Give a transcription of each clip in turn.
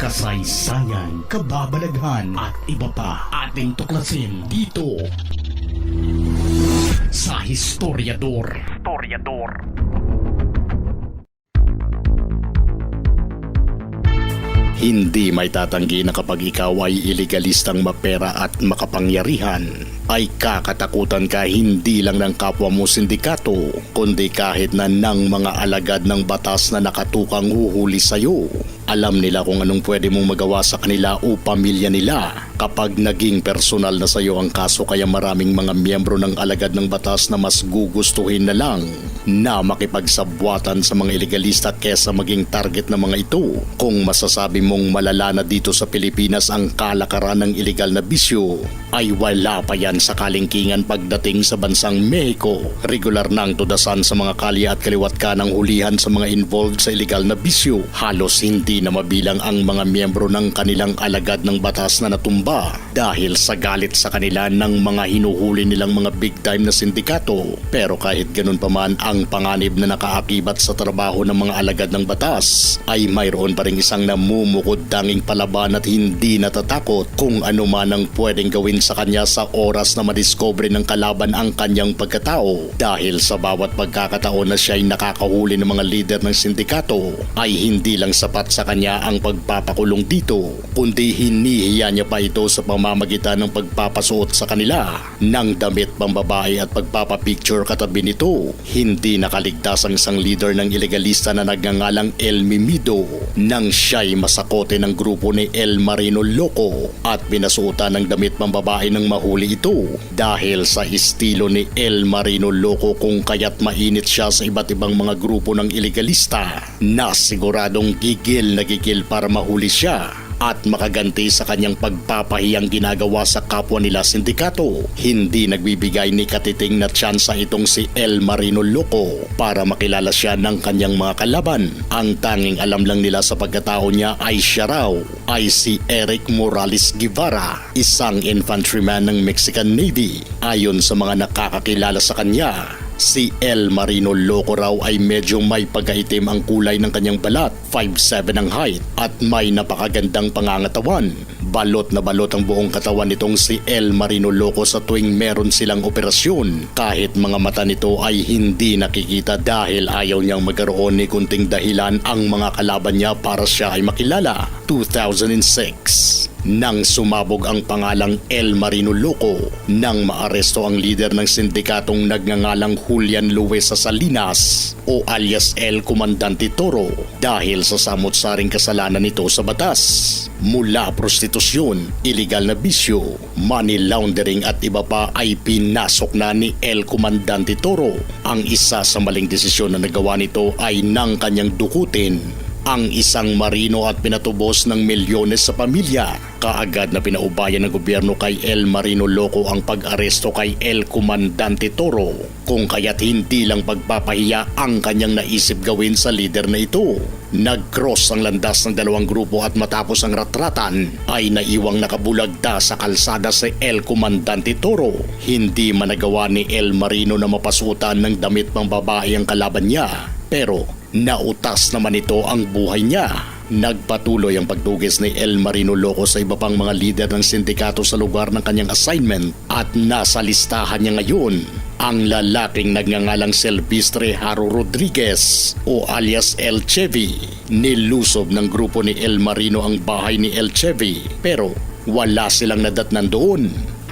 kasaysayan, kababalaghan at iba pa ating tuklasin dito sa Historiador. Historiador. Hindi may tatanggi na kapag ikaw ay iligalistang mapera at makapangyarihan, ay kakatakutan ka hindi lang ng kapwa mo sindikato, kundi kahit na ng mga alagad ng batas na nakatukang huhuli sa'yo. Alam nila kung anong pwede mong magawa sa kanila o pamilya nila kapag naging personal na sa'yo ang kaso kaya maraming mga miyembro ng alagad ng batas na mas gugustuhin na lang na makipagsabwatan sa mga ilegalista kesa maging target ng mga ito. Kung masasabi mong malala na dito sa Pilipinas ang kalakaran ng ilegal na bisyo, ay wala pa yan sa kalingkingan pagdating sa bansang Mexico. Regular nang tudasan sa mga kalye at kaliwat ka ng hulihan sa mga involved sa ilegal na bisyo. Halos hindi na mabilang ang mga miyembro ng kanilang alagad ng batas na natumba dahil sa galit sa kanila ng mga hinuhuli nilang mga big time na sindikato. Pero kahit ganun pa man ang panganib na nakaakibat sa trabaho ng mga alagad ng batas ay mayroon pa rin isang namumukod tanging palaban at hindi natatakot kung ano man ang pwedeng gawin sa kanya sa oras na madiscover ng kalaban ang kanyang pagkatao dahil sa bawat pagkakataon na siya ay nakakahuli ng mga leader ng sindikato ay hindi lang sapat sa kanya ang pagpapakulong dito kundi hinihiya niya pa ito sa pamamagitan ng pagpapasuot sa kanila ng damit pambabae at pagpapapicture katabi nito. Hindi nakaligtas ang isang leader ng ilegalista na nagngangalang El Mimido nang siya'y masakote ng grupo ni El Marino Loco at pinasuotan ng damit pambabae ng mahuli ito dahil sa estilo ni El Marino Loco kung kaya't mainit siya sa iba't ibang mga grupo ng ilegalista na siguradong gigil na gigil para mahuli siya at makaganti sa kanyang pagpapahiyang ginagawa sa kapwa nila sindikato. Hindi nagbibigay ni katiting na tsansa itong si El Marino Loco para makilala siya ng kanyang mga kalaban. Ang tanging alam lang nila sa pagkatao niya ay siya raw ay si Eric Morales Guevara, isang infantryman ng Mexican Navy. Ayon sa mga nakakakilala sa kanya, Si El Marino Loco raw ay medyo may pagkaitim ang kulay ng kanyang balat, 5'7 ang height at may napakagandang pangangatawan. Balot na balot ang buong katawan nitong si El Marino Loco sa tuwing meron silang operasyon kahit mga mata nito ay hindi nakikita dahil ayaw niyang magkaroon ni kunting dahilan ang mga kalaban niya para siya ay makilala. 2006 nang sumabog ang pangalang El Marino Loco nang maaresto ang lider ng sindikatong nagngangalang Julian Luisa Salinas o alias El Comandante Toro dahil sa samot-saring kasalanan nito sa batas. Mula prostitusyon, iligal na bisyo, money laundering at iba pa ay pinasok na ni El Comandante Toro. Ang isa sa maling desisyon na nagawa nito ay nang kanyang dukutin ang isang marino at pinatubos ng milyones sa pamilya. Kaagad na pinaubayan ng gobyerno kay El Marino Loco ang pag-aresto kay El Comandante Toro kung kaya't hindi lang pagpapahiya ang kanyang naisip gawin sa lider na ito. Nag-cross ang landas ng dalawang grupo at matapos ang ratratan ay naiwang nakabulagda sa kalsada si El Comandante Toro. Hindi managawa ni El Marino na mapasutan ng damit pang babae ang kalaban niya pero nautas naman ito ang buhay niya. Nagpatuloy ang pagdugis ni El Marino Loco sa iba pang mga lider ng sindikato sa lugar ng kanyang assignment at nasa listahan niya ngayon ang lalaking nagngangalang Silvestre Haro Rodriguez o alias El Chevy. Nilusob ng grupo ni El Marino ang bahay ni El Chevy pero wala silang nadatnan doon.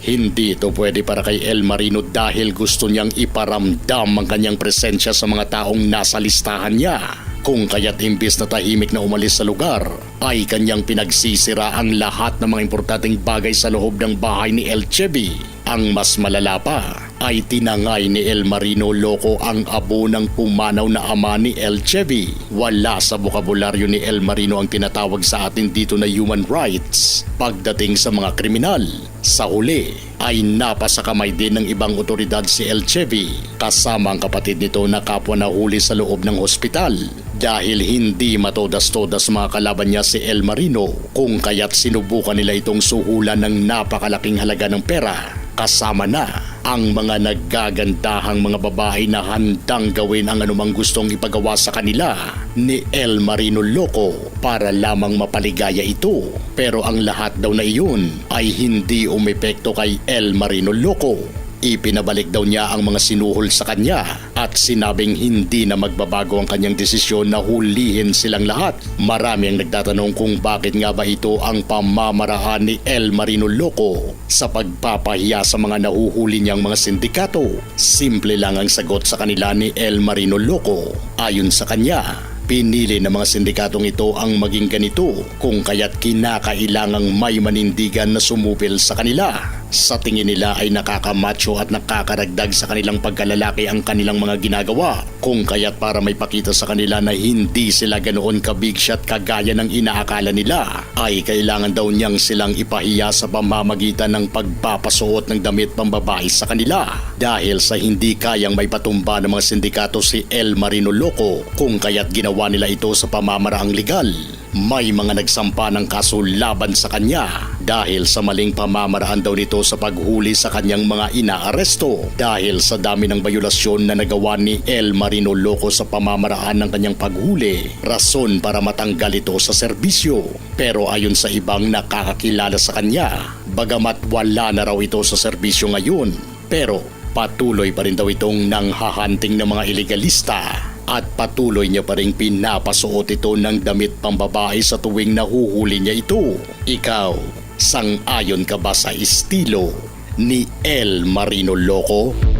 Hindi ito pwede para kay El Marino dahil gusto niyang iparamdam ang kanyang presensya sa mga taong nasa listahan niya. Kung kaya't imbis na tahimik na umalis sa lugar, ay kanyang pinagsisira ang lahat ng mga importanteng bagay sa loob ng bahay ni El Chevy. Ang mas malala pa ay tinangay ni El Marino Loco ang abo ng pumanaw na ama ni El Chevy. Wala sa bokabularyo ni El Marino ang tinatawag sa atin dito na human rights pagdating sa mga kriminal. Sa huli ay napasakamay din ng ibang otoridad si El Chevy kasama ang kapatid nito na kapwa na huli sa loob ng hospital dahil hindi matodas-todas mga kalaban niya si El Marino kung kaya't sinubukan nila itong suhulan ng napakalaking halaga ng pera kasama na ang mga naggagandahang mga babae na handang gawin ang anumang gustong ipagawa sa kanila ni El Marino Loco para lamang mapaligaya ito. Pero ang lahat daw na iyon ay hindi umepekto kay El Marino Loco. Ipinabalik daw niya ang mga sinuhol sa kanya at sinabing hindi na magbabago ang kanyang desisyon na hulihin silang lahat. Marami ang nagtatanong kung bakit nga ba ito ang pamamaraan ni El Marino Loco sa pagpapahiya sa mga nahuhuli niyang mga sindikato. Simple lang ang sagot sa kanila ni El Marino Loco. Ayon sa kanya, Pinili ng mga sindikatong ito ang maging ganito kung kaya't kinakailangang may manindigan na sumupil sa kanila. Sa tingin nila ay nakakamacho at nakakaragdag sa kanilang pagkalalaki ang kanilang mga ginagawa kung kaya't para may pakita sa kanila na hindi sila ganoon kabig shot kagaya ng inaakala nila ay kailangan daw niyang silang ipahiya sa pamamagitan ng pagpapasuot ng damit pambabae sa kanila dahil sa hindi kayang may patumba ng mga sindikato si El Marino Loco kung kaya't ginawa nila ito sa pamamaraang legal. May mga nagsampa ng kaso laban sa kanya dahil sa maling pamamaraan daw nito sa paghuli sa kanyang mga inaaresto dahil sa dami ng bayulasyon na nagawa ni El Marino Loco sa pamamaraan ng kanyang paghuli. Rason para matanggal ito sa serbisyo. Pero ayon sa ibang nakakakilala sa kanya, bagamat wala na raw ito sa serbisyo ngayon, pero patuloy pa rin daw itong nanghahanting ng mga ilegalista at patuloy niya pa rin pinapasuot ito ng damit pambabae sa tuwing nahuhuli niya ito. Ikaw, sang-ayon ka ba sa estilo ni El Marino Loco?